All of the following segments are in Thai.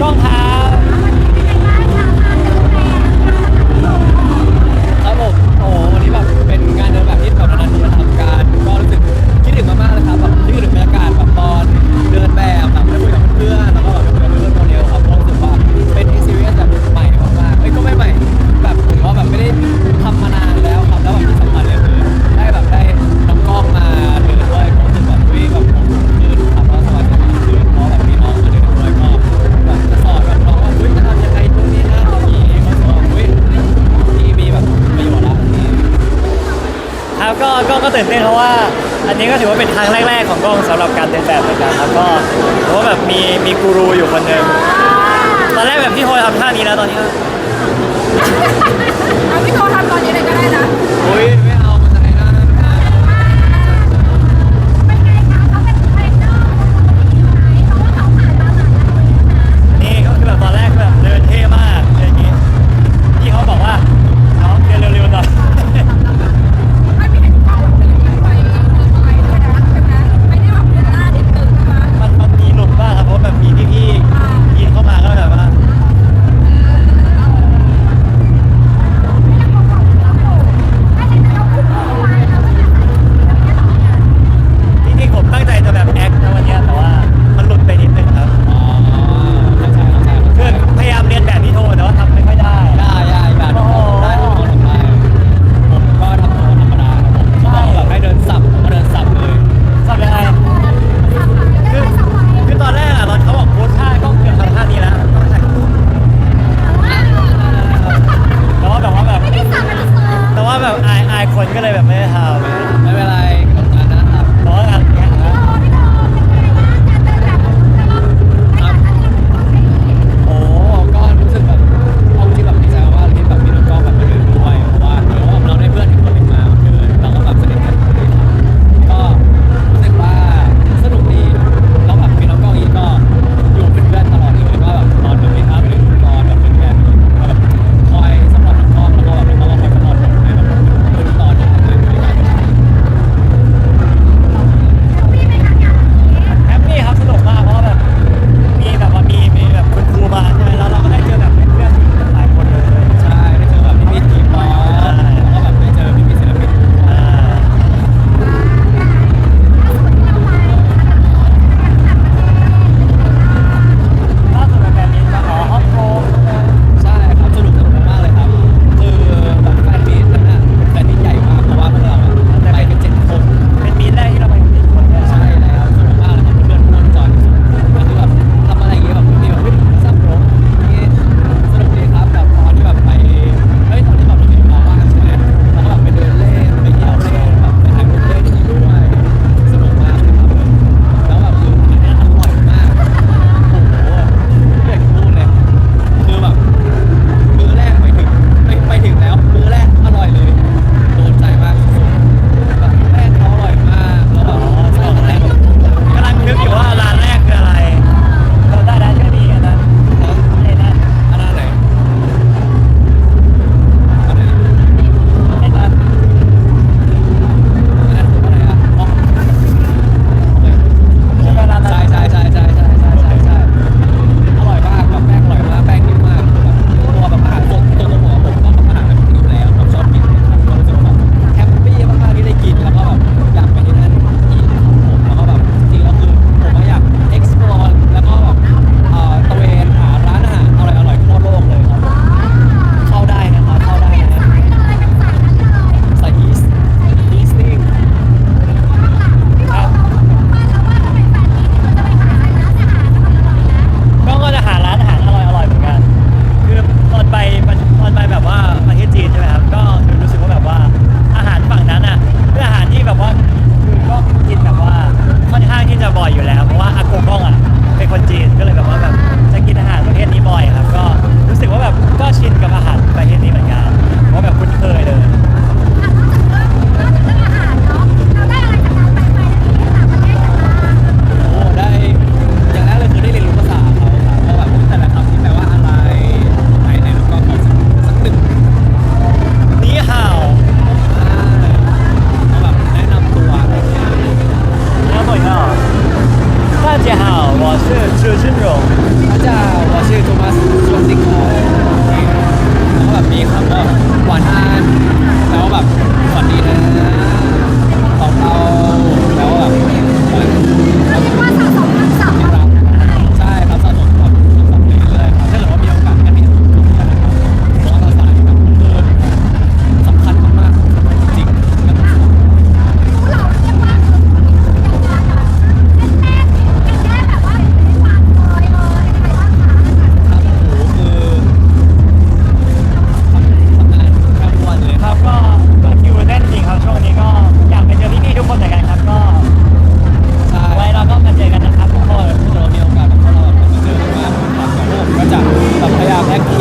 กล้องครับครัผมโอ้โหวันนี้แบบเป็นงานเดินแบบที่แบบนานๆที่ทำการก็รู้สึกคิดถึงมากๆเลยครับแบบคิดถึงบรรยากาศแบบตอนเดินแบบแบบได้คุยกับเพื่อน ก็ถือว่าเป็นทางแรกๆของกล้องสำหรับการเดินแบบเหมือนกันครับก็เพราะแบบมีมีกูรูอยู่คนหนึ่งตอนแรกแบบพี่โฮทำท่านี้นะตอนนี้ก็เอาพี่โทรทำตอนนี้เลยก็ได้นะ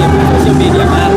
Chuẩn.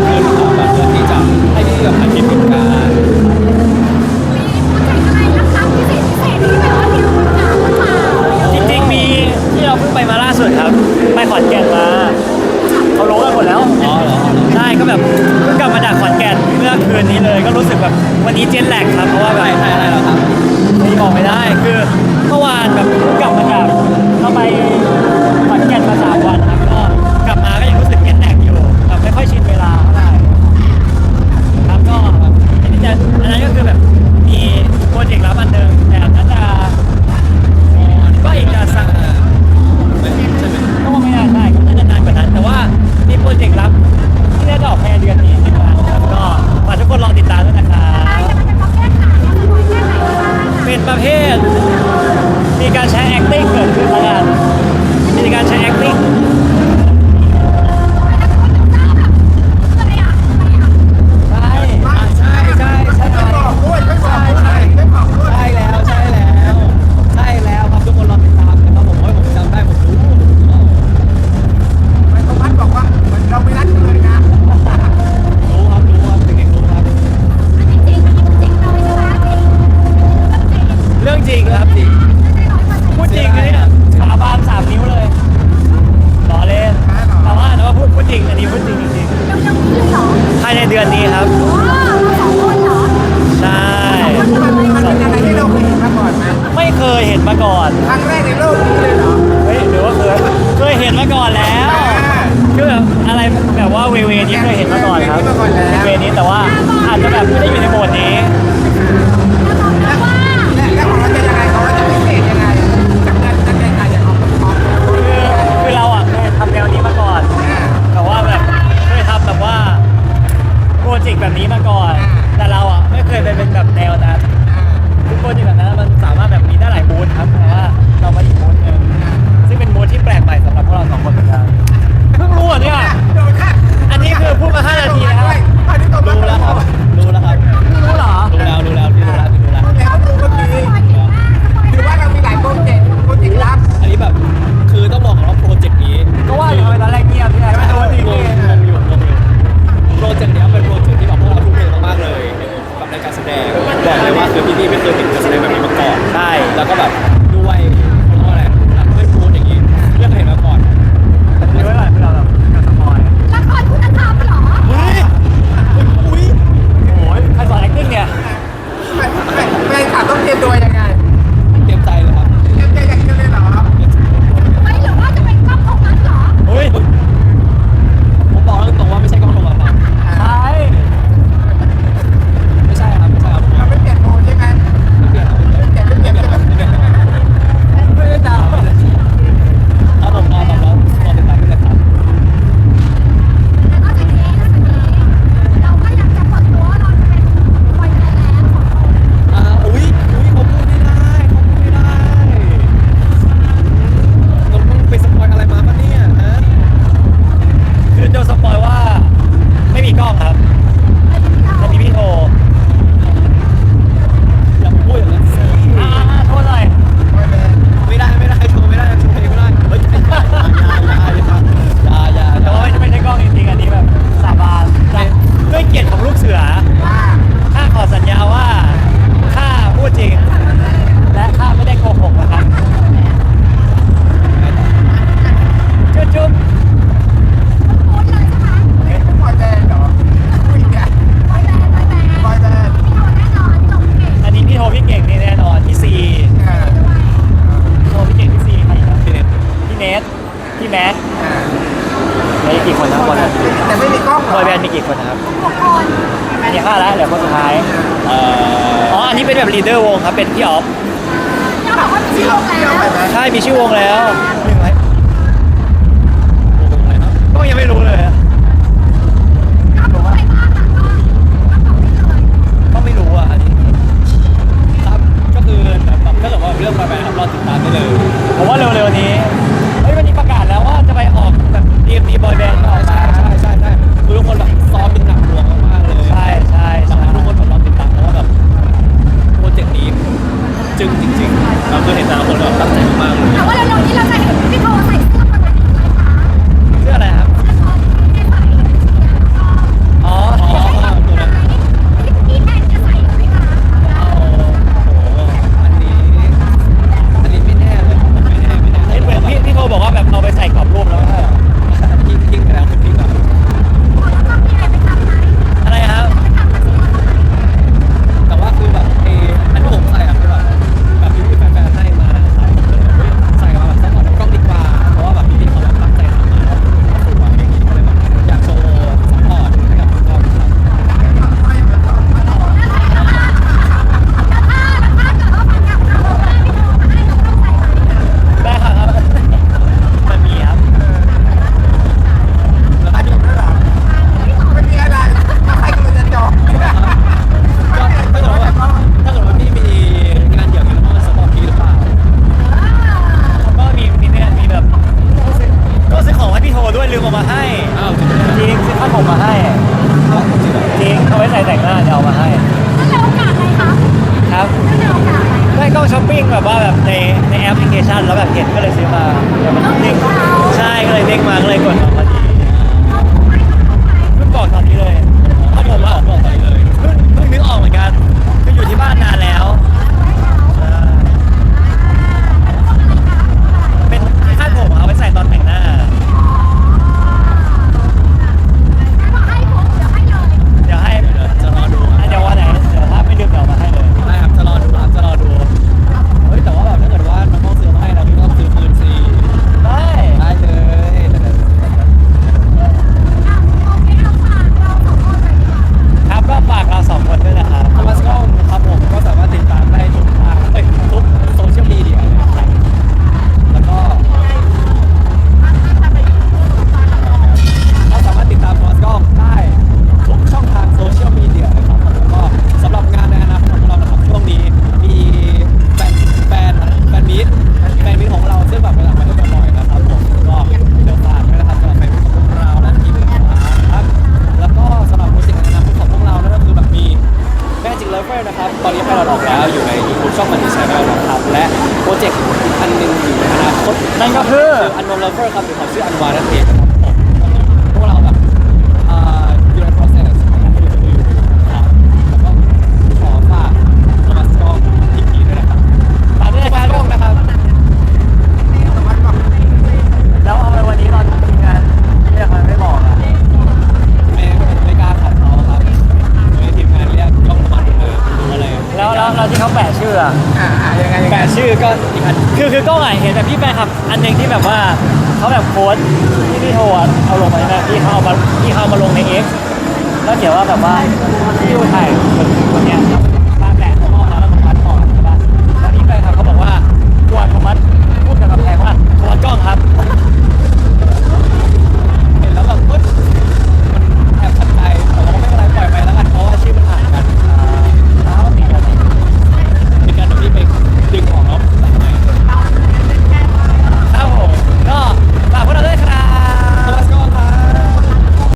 back, Lisa. ับเวนี้แต่ว่าอาจจะแบบไม่ได้อยู่ในโหมดนี้ คือคือเราอะเคยทำแนวนี้มาก่อน แต่ว่าแบบเคยทำแบบว่าโปรเจกต์แบบนี้มาก่อน แต่เราอะไม่เคยไปเป็นแบบแนวนั้นคือโปรแบบนั้นมันสามารถแบบมีได้หลายบูธครับเพราะว่าเรามาอีกบูธหนึ่งซึ่งเป็นบูธที่แปลกใหม่สำหรับ พี่อ๋อฟ ที่ลงแล้ว ใช่มีชื่อวงแล้ว ตั้งใจมากเลถามว่าเรา เข